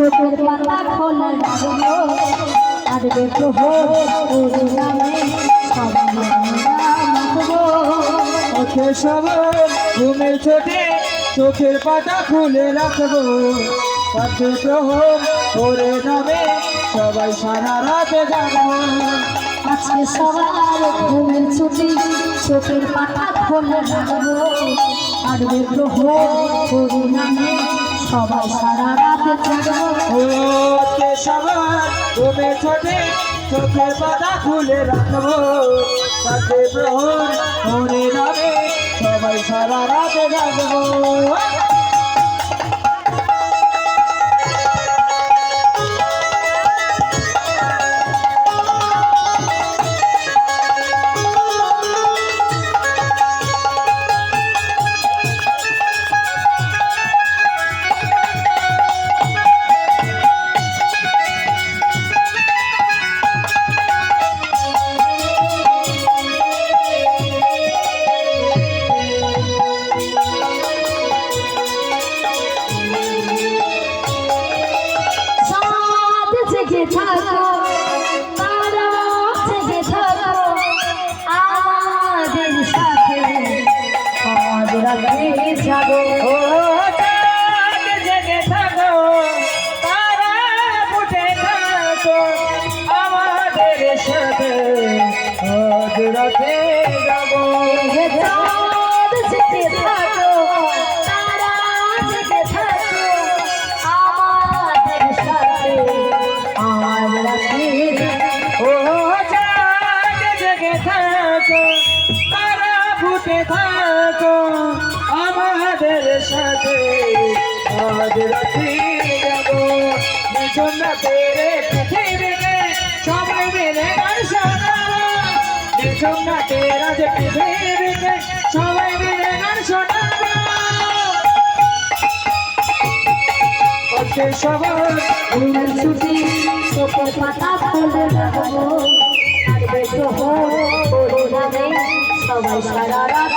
চোখের পাতা ঘুমের ছোটে চোখের পাতা খুলে রাখব কাছে প্রহর ওরে নামে সবাই সারা রাতে আজকে সবার ঘুমের ছুটি চোখের পাতা খোলা রাখব প্রভু নামে সবাই সারা রাত ওকে সবার ঘুমের ছোটে চোখে পাতা খুলে রাখব কাছে প্রহর ওরে নামে, সবাই সারা রাত জাগবো সাথে আজ রাতে যাব। নিঝুম তেরে পৃথিবীতে সবাই মিলে গান শোনাবো। নিঝুম তেরা যে পৃথিবীতে সবাই মিলে গান সবাই সারা রাত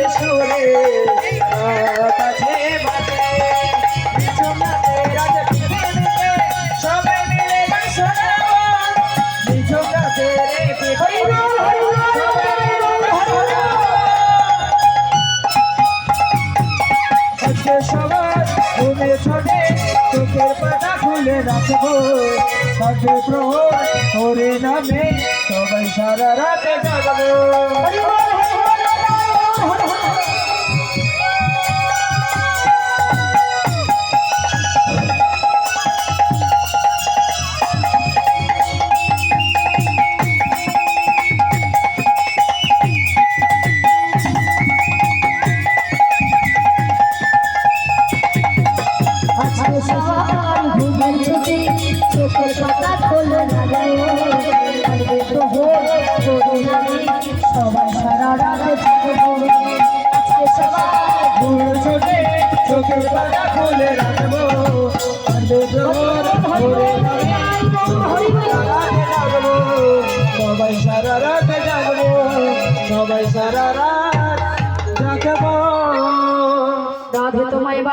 সবার ঘুমে ছোটে চোখের পাতা খুলে রাখব কাছে প্রহর ওরে নামে সবাই সারা রাতে জাগবো চোখের পাতা খোলে না যায় তো হোক সারা সবার রাখব নামে সবাই সারা রাতে জাগবো সবাই সারা রাতে জাগবো।